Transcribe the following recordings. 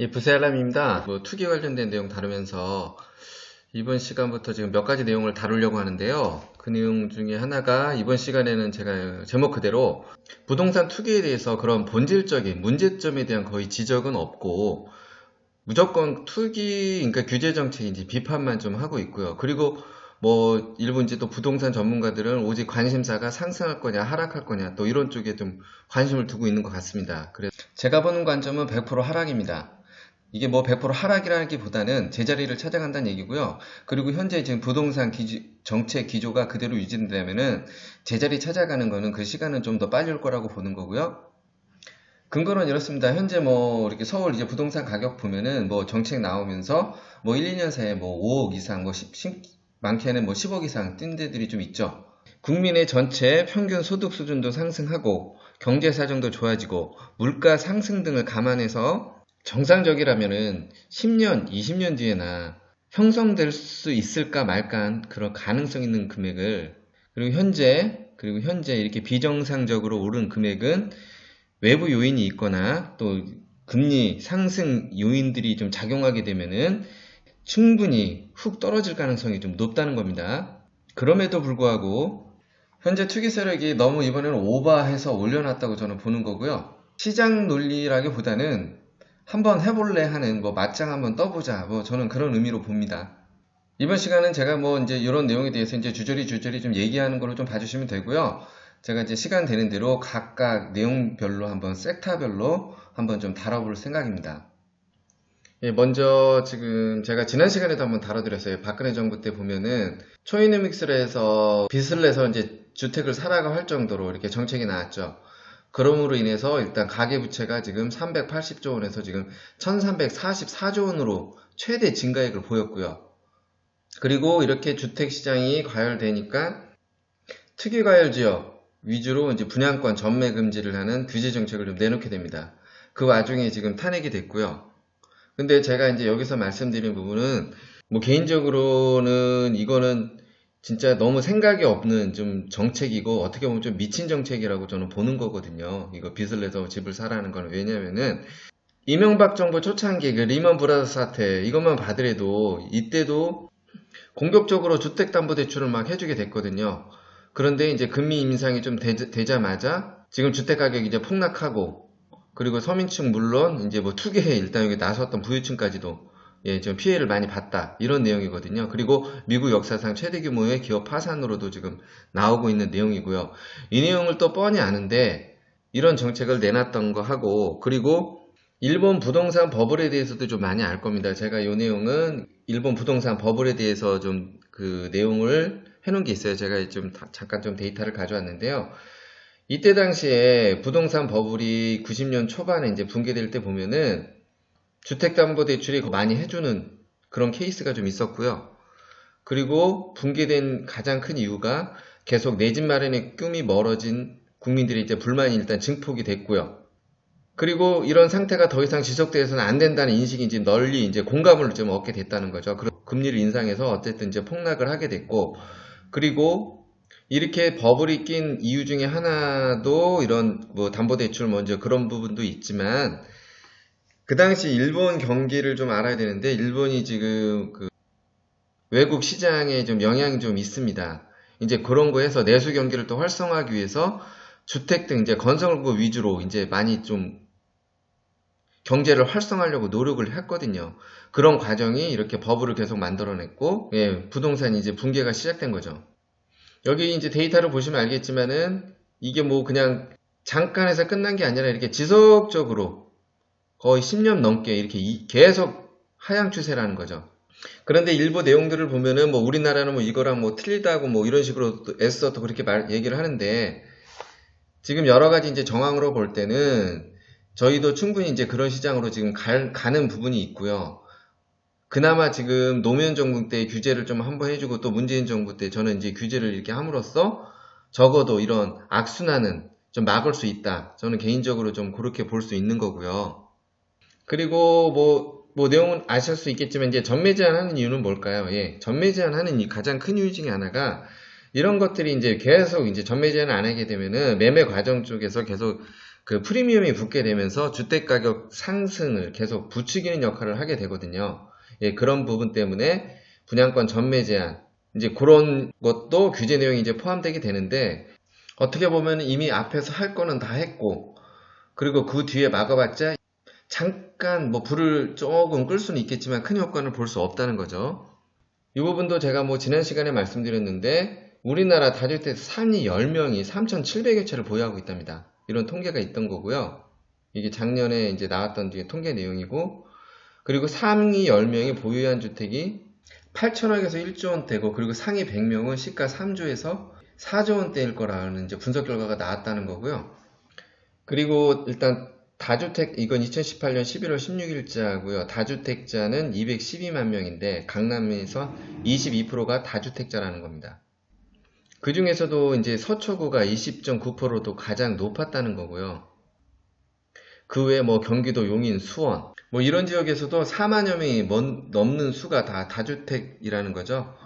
예, 부세알람입니다. 뭐 투기 관련된 내용 다루면서 이번 시간부터 지금 몇 가지 내용을 다루려고 하는데요. 그 내용 중에 하나가 이번 시간에는 제가 제목 그대로 부동산 투기에 대해서 그런 본질적인 문제점에 대한 거의 지적은 없고 무조건 투기, 그러니까 규제 정책인지 비판만 좀 하고 있고요. 그리고 뭐 일부 이제 또 부동산 전문가들은 오직 관심사가 상승할 거냐 하락할 거냐 또 이런 쪽에 좀 관심을 두고 있는 것 같습니다. 그래서 제가 보는 관점은 100% 하락입니다. 이게 뭐 100% 하락이라기보다는 제자리를 찾아간다는 얘기고요. 그리고 현재 지금 부동산 기조, 정책 기조가 그대로 유지된다면은 제자리 찾아가는 거는 그 시간은 좀 더 빨리 올 거라고 보는 거고요. 근거는 이렇습니다. 현재 뭐 이렇게 서울 이제 부동산 가격 보면은 뭐 정책 나오면서 뭐 1, 2년 사이에 뭐 5억 이상 뭐 10, 많게는 뭐 10억 이상 뛴 데들이 좀 있죠. 국민의 전체 평균 소득 수준도 상승하고 경제 사정도 좋아지고 물가 상승 등을 감안해서 정상적이라면은 10년, 20년 뒤에나 형성될 수 있을까 말까 그런 가능성 있는 금액을 그리고 현재 그리고 현재 이렇게 비정상적으로 오른 금액은 외부 요인이 있거나 또 금리 상승 요인들이 좀 작용하게 되면은 충분히 훅 떨어질 가능성이 좀 높다는 겁니다. 그럼에도 불구하고 현재 투기 세력이 너무 이번에는 오버해서 올려놨다고 저는 보는 거고요. 시장 논리라기보다는 한번 해볼래 하는 뭐 맞짱 한번 떠보자 뭐 저는 그런 의미로 봅니다. 이번 시간은 제가 뭐 이제 이런 내용에 대해서 이제 주저리 주저리 좀 얘기하는 걸로 좀 봐주시면 되고요. 제가 이제 시간 되는 대로 각각 내용별로 한번 섹터별로 한번 좀 다뤄볼 생각입니다. 예, 먼저 지금 제가 지난 시간에도 한번 다뤄드렸어요. 박근혜 정부 때 보면은 초이노믹스를 해서 빚을 내서 이제 주택을 사라고 할 정도로 이렇게 정책이 나왔죠. 그럼으로 인해서 일단 가계부채가 지금 380조 원에서 지금 1344조 원으로 최대 증가액을 보였고요. 그리고 이렇게 주택시장이 과열되니까 특유과열 지역 위주로 이제 분양권 전매 금지를 하는 규제 정책을 좀 내놓게 됩니다. 그 와중에 지금 탄핵이 됐고요. 근데 제가 이제 여기서 말씀드린 부분은 뭐 개인적으로는 이거는 진짜 너무 생각이 없는 좀 정책이고 어떻게 보면 좀 미친 정책이라고 저는 보는 거거든요. 이거 빚을 내서 집을 사라는 거는 왜냐면은 이명박 정부 초창기 그 리먼 브라더스 사태 이것만 봐더라도 이때도 공격적으로 주택담보대출을 막 해주게 됐거든요. 그런데 이제 금리 인상이 좀 되 자, 마자 지금 주택 가격이 이제 폭락하고 그리고 서민층 물론 이제 뭐 투기에 일단 여기 나섰던 부유층까지도 예, 좀 피해를 많이 봤다. 이런 내용이거든요. 그리고 미국 역사상 최대 규모의 기업 파산으로도 지금 나오고 있는 내용이고요. 이 내용을 또 뻔히 아는데 이런 정책을 내놨던 거 하고 그리고 일본 부동산 버블에 대해서도 좀 많이 알 겁니다. 제가 이 내용은 일본 부동산 버블에 대해서 좀 그 내용을 해놓은 게 있어요. 제가 좀 잠깐 좀 데이터를 가져왔는데요. 이때 당시에 부동산 버블이 90년 초반에 이제 붕괴될 때 보면은 주택담보대출이 많이 해주는 그런 케이스가 좀 있었고요. 그리고 붕괴된 가장 큰 이유가 계속 내 집 마련의 꿈이 멀어진 국민들이 이제 불만이 일단 증폭이 됐고요. 그리고 이런 상태가 더 이상 지속돼서는 안 된다는 인식이 이제 널리 이제 공감을 좀 얻게 됐다는 거죠. 금리를 인상해서 어쨌든 이제 폭락을 하게 됐고, 그리고 이렇게 버블이 낀 이유 중에 하나도 이런 뭐 담보대출 먼저 그런 부분도 있지만, 그 당시 일본 경기를 좀 알아야 되는데 일본이 지금 그 외국 시장에 좀 영향이 좀 있습니다. 이제 그런 거에서 내수 경기를 또 활성화하기 위해서 주택 등 이제 건설업 위주로 이제 많이 좀 경제를 활성화하려고 노력을 했거든요. 그런 과정이 이렇게 버블을 계속 만들어냈고, 예, 부동산이 이제 붕괴가 시작된 거죠. 여기 이제 데이터를 보시면 알겠지만은 이게 뭐 그냥 잠깐에서 끝난 게 아니라 이렇게 지속적으로 거의 10년 넘게 이렇게 계속 하향 추세라는 거죠. 그런데 일부 내용들을 보면은 뭐 우리나라는 뭐 이거랑 뭐 틀리다고 뭐 이런 식으로 애써 또 그렇게 말, 얘기를 하는데 지금 여러 가지 이제 정황으로 볼 때는 저희도 충분히 이제 그런 시장으로 지금 갈, 가는 부분이 있고요. 그나마 지금 노무현 정부 때 규제를 좀 한번 해주고 또 문재인 정부 때 저는 이제 규제를 이렇게 함으로써 적어도 이런 악순환은 좀 막을 수 있다. 저는 개인적으로 좀 그렇게 볼 수 있는 거고요. 그리고 뭐, 뭐 내용은 아실 수 있겠지만 이제 전매 제한하는 이유는 뭘까요? 예, 전매 제한하는 가장 큰 이유 중에 하나가 이런 것들이 이제 계속 이제 전매 제한을 안 하게 되면은 매매 과정 쪽에서 계속 그 프리미엄이 붙게 되면서 주택 가격 상승을 계속 부추기는 역할을 하게 되거든요. 예, 그런 부분 때문에 분양권 전매 제한 이제 그런 것도 규제 내용이 이제 포함되게 되는데 어떻게 보면 이미 앞에서 할 거는 다 했고 그리고 그 뒤에 막아봤자 잠깐 뭐 불을 조금 끌 수는 있겠지만 큰 효과는 볼수 없다는 거죠. 이 부분도 제가 뭐 지난 시간에 말씀드렸는데 우리나라 다주택 상위 10명이 3,700여 채를 보유하고 있답니다. 이런 통계가 있던 거고요. 이게 작년에 이제 나왔던 뒤에 통계 내용이고 그리고 상위 10명이 보유한 주택이 8천억에서 1조 원대고 그리고 상위 100명은 시가 3조에서 4조 원대일 거라는 이제 분석 결과가 나왔다는 거고요. 그리고 일단 다주택 이건 2018년 11월 16일자고요. 다주택자는 212만 명인데 강남에서 22%가 다주택자라는 겁니다. 그 중에서도 이제 서초구가 20.9%도 가장 높았다는 거고요. 그 외에 뭐 경기도 용인, 수원 뭐 이런 지역에서도 4만여 명이 넘는 수가 다 다주택이라는 거죠.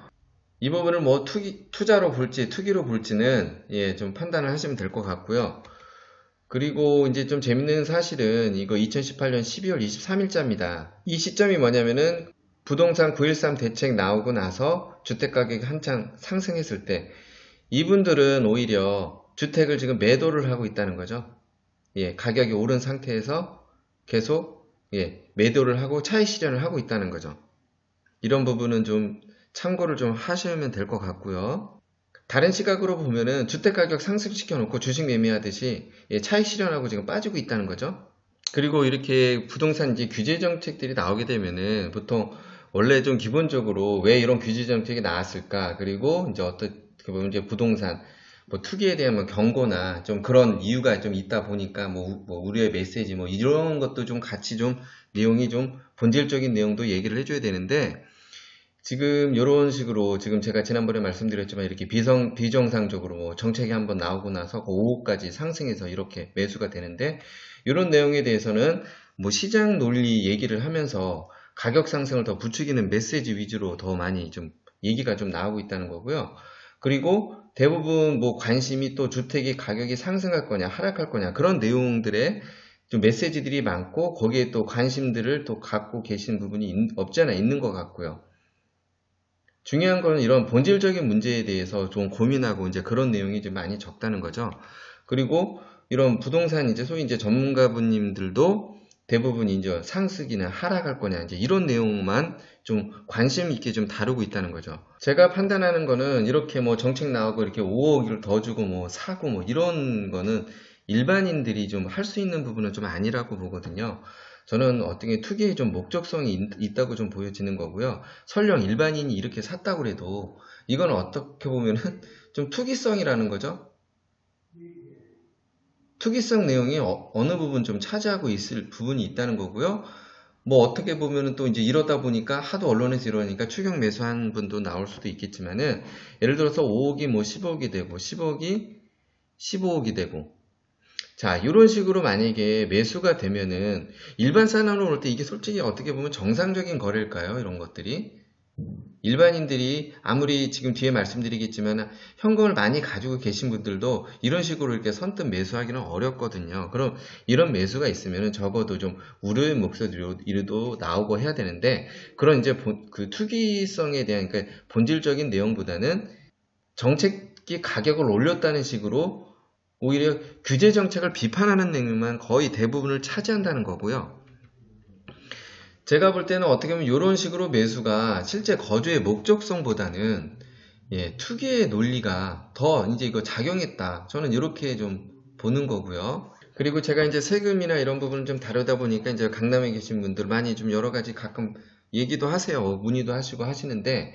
이 부분을 뭐 투기, 투자로 볼지 투기로 볼지는 예, 좀 판단을 하시면 될 것 같고요. 그리고 이제 좀 재밌는 사실은 이거 2018년 12월 23일자입니다. 이 시점이 뭐냐면은 부동산 913 대책 나오고 나서 주택 가격이 한창 상승했을 때 이분들은 오히려 주택을 지금 매도를 하고 있다는 거죠. 예, 가격이 오른 상태에서 계속 예, 매도를 하고 차익 실현을 하고 있다는 거죠. 이런 부분은 좀 참고를 좀 하시면 될 것 같고요. 다른 시각으로 보면은 주택 가격 상승시켜 놓고 주식 매매하듯이 예, 차익 실현하고 지금 빠지고 있다는 거죠. 그리고 이렇게 부동산 이제 규제 정책들이 나오게 되면은 보통 원래 좀 기본적으로 왜 이런 규제 정책이 나왔을까 그리고 이제 어떻게 보면 이제 부동산 뭐 투기에 대한 뭐 경고나 좀 그런 이유가 좀 있다 보니까 뭐, 뭐 우려의 메시지 뭐 이런 것도 좀 같이 좀 내용이 좀 본질적인 내용도 얘기를 해줘야 되는데 지금 이런 식으로 지금 제가 지난번에 말씀드렸지만 이렇게 비성 비정상적으로 뭐 정책이 한번 나오고 나서 5호까지 상승해서 이렇게 매수가 되는데 이런 내용에 대해서는 뭐 시장 논리 얘기를 하면서 가격 상승을 더 부추기는 메시지 위주로 더 많이 좀 얘기가 좀 나오고 있다는 거고요. 그리고 대부분 뭐 관심이 또 주택이 가격이 상승할 거냐 하락할 거냐 그런 내용들의 좀 메시지들이 많고 거기에 또 관심들을 또 갖고 계신 부분이 없지 않아 있는 것 같고요. 중요한 거는 이런 본질적인 문제에 대해서 좀 고민하고 이제 그런 내용이 좀 많이 적다는 거죠. 그리고 이런 부동산 이제 소위 이제 전문가분님들도 대부분 이제 상승이나 하락할 거냐 이제 이런 내용만 좀 관심 있게 좀 다루고 있다는 거죠. 제가 판단하는 거는 이렇게 뭐 정책 나오고 이렇게 5억을 더 주고 뭐 사고 뭐 이런 거는 일반인들이 좀 할 수 있는 부분은 좀 아니라고 보거든요. 저는 어떻게 투기에 좀 목적성이 있, 다고좀 보여지는 거고요. 설령 일반인이 이렇게 샀다고 해도 이건 어떻게 보면은 좀 투기성이라는 거죠. 투기성 내용이 어, 느 부분 좀 차지하고 있을 부분이 있다는 거고요. 뭐 어떻게 보면은 또 이제 이러다 보니까 하도 언론에서 이러니까 추격 매수한 분도 나올 수도 있겠지만은 예를 들어서 5억이 뭐 10억이 되고 10억이 15억이 되고 자, 이런 식으로 만약에 매수가 되면은 일반 사람으로 볼때 이게 솔직히 어떻게 보면 정상적인 거래일까요? 이런 것들이. 일반인들이 아무리 지금 뒤에 말씀드리겠지만 현금을 많이 가지고 계신 분들도 이런 식으로 이렇게 선뜻 매수하기는 어렵거든요. 그럼 이런 매수가 있으면 적어도 좀 우려의 목소리도 나오고 해야 되는데 그런 이제 그 투기성에 대한 그러니까 본질적인 내용보다는 정책이 가격을 올렸다는 식으로 오히려 규제 정책을 비판하는 내용만 거의 대부분을 차지한다는 거고요. 제가 볼 때는 어떻게 보면 이런 식으로 매수가 실제 거주의 목적성보다는 예, 투기의 논리가 더 이제 이거 작용했다. 저는 이렇게 좀 보는 거고요. 그리고 제가 이제 세금이나 이런 부분을 좀 다루다 보니까 이제 강남에 계신 분들 많이 좀 여러 가지 가끔 얘기도 하세요. 문의도 하시고 하시는데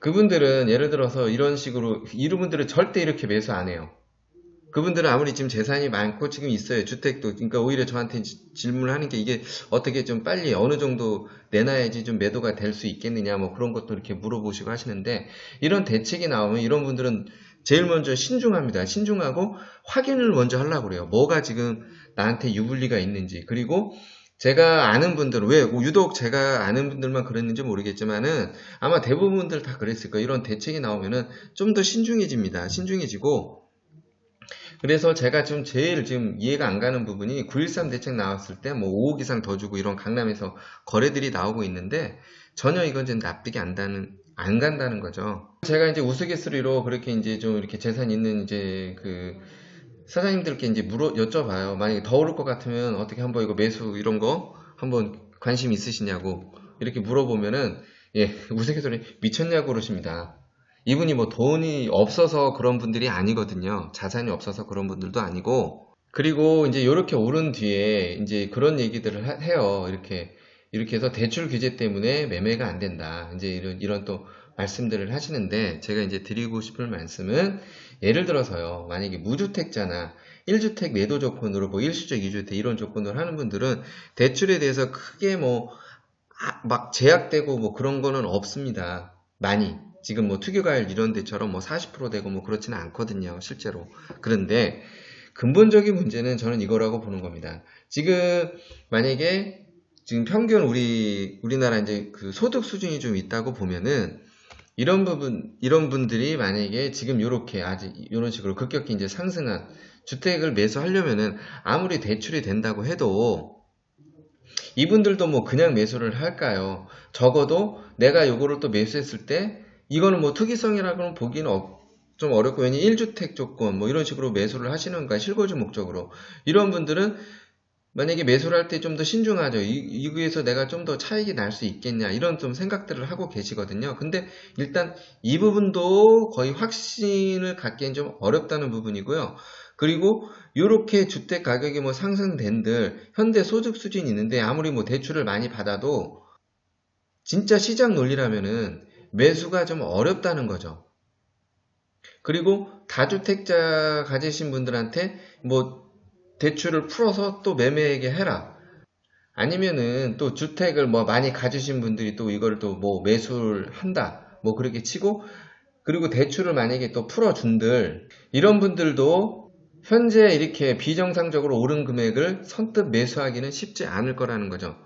그분들은 예를 들어서 이런 식으로 이런 분들은 절대 이렇게 매수 안 해요. 그분들은 아무리 지금 재산이 많고 지금 있어요. 주택도. 그러니까 오히려 저한테 질문을 하는 게 이게 어떻게 좀 빨리 어느 정도 내놔야지 좀 매도가 될 수 있겠느냐 뭐 그런 것도 이렇게 물어보시고 하시는데 이런 대책이 나오면 이런 분들은 제일 먼저 신중합니다. 신중하고 확인을 먼저 하려고 그래요. 뭐가 지금 나한테 유불리가 있는지. 그리고 제가 아는 분들은 왜 유독 제가 아는 분들만 그랬는지 모르겠지만은 아마 대부분들 다 그랬을 거예요. 이런 대책이 나오면은 좀 더 신중해집니다. 신중해지고 그래서 제가 좀 제일 지금 이해가 안 가는 부분이 913 대책 나왔을 때 뭐 5억 이상 더 주고 이런 강남에서 거래들이 나오고 있는데 전혀 이건 좀 납득이 안 다는 안 간다는 거죠. 제가 이제 우스갯소리로 그렇게 이제 좀 이렇게 재산 있는 이제 그 사장님들께 이제 물어 여쭤봐요. 만약에 더 오를 것 같으면 어떻게 한번 이거 매수 이런 거 한번 관심 있으시냐고 이렇게 물어보면은 예 우스갯소리 미쳤냐고 그러십니다. 이분이 뭐 돈이 없어서 그런 분들이 아니거든요. 자산이 없어서 그런 분들도 아니고 그리고 이제 이렇게 오른 뒤에 이제 그런 얘기들을 하- 해요. 이렇게 이렇게 해서 대출 규제 때문에 매매가 안 된다. 이제 이런 이런 또 말씀들을 하시는데 제가 이제 드리고 싶은 말씀은 예를 들어서요. 만약에 무주택자나 1주택 매도 조건으로 뭐 1수적 2주택 이런 조건으로 하는 분들은 대출에 대해서 크게 뭐 막 제약되고 뭐 그런 거는 없습니다. 많이. 지금 뭐 투기과열 이런 데처럼 뭐 40% 되고 뭐 그렇지는 않거든요. 실제로. 그런데 근본적인 문제는 저는 이거라고 보는 겁니다. 지금 만약에 지금 평균 우리 우리나라 이제 그 소득 수준이 좀 있다고 보면은 이런 부분 이런 분들이 만약에 지금 요렇게 아직 이런 식으로 급격히 이제 상승한 주택을 매수하려면은 아무리 대출이 된다고 해도 이분들도 뭐 그냥 매수를 할까요? 적어도 내가 요거를 또 매수했을 때 이거는 뭐 투기성이라고는 보기는 어- 좀 어렵고 왜냐 1주택 조건 뭐 이런 식으로 매수를 하시는가 실거주 목적으로 이런 분들은 만약에 매수를 할 때 좀 더 신중하죠. 이, 이거에서 내가 좀 더 차익이 날 수 있겠냐 이런 좀 생각들을 하고 계시거든요. 근데 일단 이 부분도 거의 확신을 갖기엔 좀 어렵다는 부분이고요. 그리고 이렇게 주택 가격이 뭐 상승된들 현대 소득 수준이 있는데 아무리 뭐 대출을 많이 받아도 진짜 시장 논리라면은 매수가 좀 어렵다는 거죠. 그리고 다주택자 가지신 분들한테 뭐 대출을 풀어서 또 매매하게 해라. 아니면은 또 주택을 뭐 많이 가지신 분들이 또 이걸 또 뭐 매수를 한다. 뭐 그렇게 치고 그리고 대출을 만약에 또 풀어준들 이런 분들도 현재 이렇게 비정상적으로 오른 금액을 선뜻 매수하기는 쉽지 않을 거라는 거죠.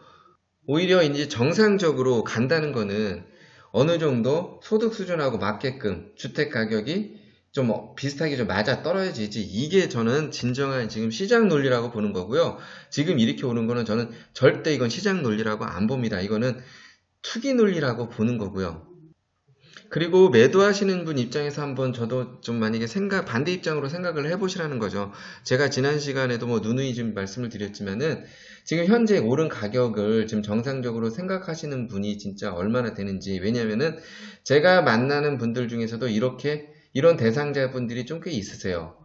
오히려 이제 정상적으로 간다는 거는 어느 정도 소득 수준하고 맞게끔 주택 가격이 좀 어, 비슷하게 좀 맞아 떨어지지 이게 저는 진정한 지금 시장 논리라고 보는 거고요. 지금 이렇게 오는 거는 저는 절대 이건 시장 논리라고 안 봅니다. 이거는 투기 논리라고 보는 거고요. 그리고 매도하시는 분 입장에서 한번 저도 좀 만약에 생각 반대 입장으로 생각을 해보시라는 거죠. 제가 지난 시간에도 뭐 누누이 좀 말씀을 드렸지만은 지금 현재 오른 가격을 지금 정상적으로 생각하시는 분이 진짜 얼마나 되는지 왜냐면은 제가 만나는 분들 중에서도 이렇게 이런 대상자분들이 좀 꽤 있으세요.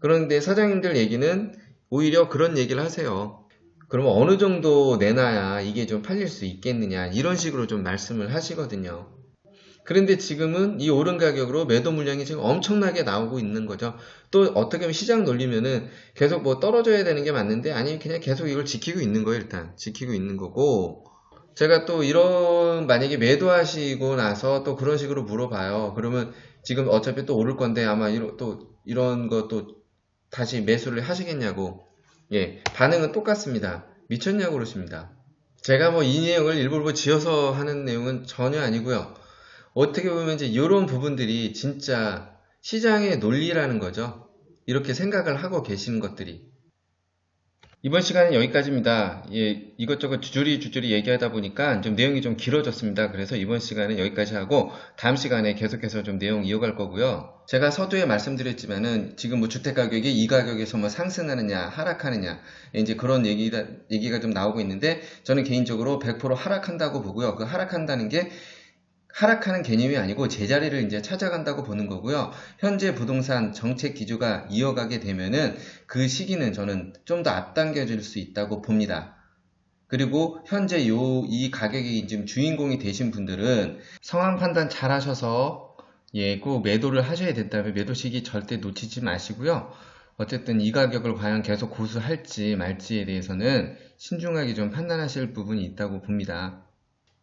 그런데 사장님들 얘기는 오히려 그런 얘기를 하세요. 그러면 어느 정도 내놔야 이게 좀 팔릴 수 있겠느냐 이런 식으로 좀 말씀을 하시거든요. 그런데 지금은 이 오른 가격으로 매도 물량이 지금 엄청나게 나오고 있는 거죠. 또 어떻게 보면 시장 논리면은 계속 뭐 떨어져야 되는 게 맞는데 아니면 그냥 계속 이걸 지키고 있는 거예요, 일단. 지키고 있는 거고. 제가 또 이런 만약에 매도하시고 나서 또 그런 식으로 물어봐요. 그러면 지금 어차피 또 오를 건데 아마 이런 또 이런 거 또 다시 매수를 하시겠냐고. 예, 반응은 똑같습니다. 미쳤냐고 그러십니다. 제가 뭐 이 내용을 일부러 뭐 지어서 하는 내용은 전혀 아니고요. 어떻게 보면 이제 이런 부분들이 진짜 시장의 논리라는 거죠. 이렇게 생각을 하고 계시는 것들이. 이번 시간은 여기까지입니다. 예, 이것저것 주저리 주저리 얘기하다 보니까 좀 내용이 좀 길어졌습니다. 그래서 이번 시간은 여기까지 하고 다음 시간에 계속해서 좀 내용 이어갈 거고요. 제가 서두에 말씀드렸지만은 지금 뭐 주택 가격이 이 가격에서 뭐 상승하느냐 하락하느냐 이제 그런 얘기가 얘기가 좀 나오고 있는데 저는 개인적으로 100% 하락한다고 보고요. 그 하락한다는 게 하락하는 개념이 아니고 제자리를 이제 찾아간다고 보는 거고요. 현재 부동산 정책 기조가 이어가게 되면은 그 시기는 저는 좀 더 앞당겨질 수 있다고 봅니다. 그리고 현재 요 이 가격이 지금 주인공이 되신 분들은 상황 판단 잘 하셔서 예, 꼭 매도를 하셔야 된다면 매도 시기 절대 놓치지 마시고요. 어쨌든 이 가격을 과연 계속 고수할지 말지에 대해서는 신중하게 좀 판단하실 부분이 있다고 봅니다.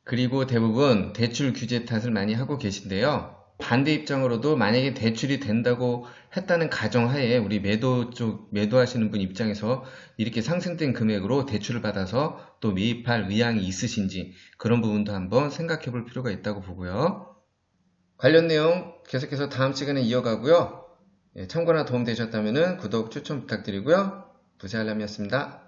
그리고 대부분 대출 규제 탓을 많이 하고 계신데요. 반대 입장으로도 만약에 대출이 된다고 했다는 가정하에 우리 매도 쪽 매도하시는 분 입장에서 이렇게 상승된 금액으로 대출을 받아서 또 매입할 의향이 있으신지 그런 부분도 한번 생각해 볼 필요가 있다고 보고요. 관련 내용 계속해서 다음 시간에 이어가고요. 예, 참고나 도움 되셨다면 구독 추천 부탁드리고요. 부세알람이었습니다.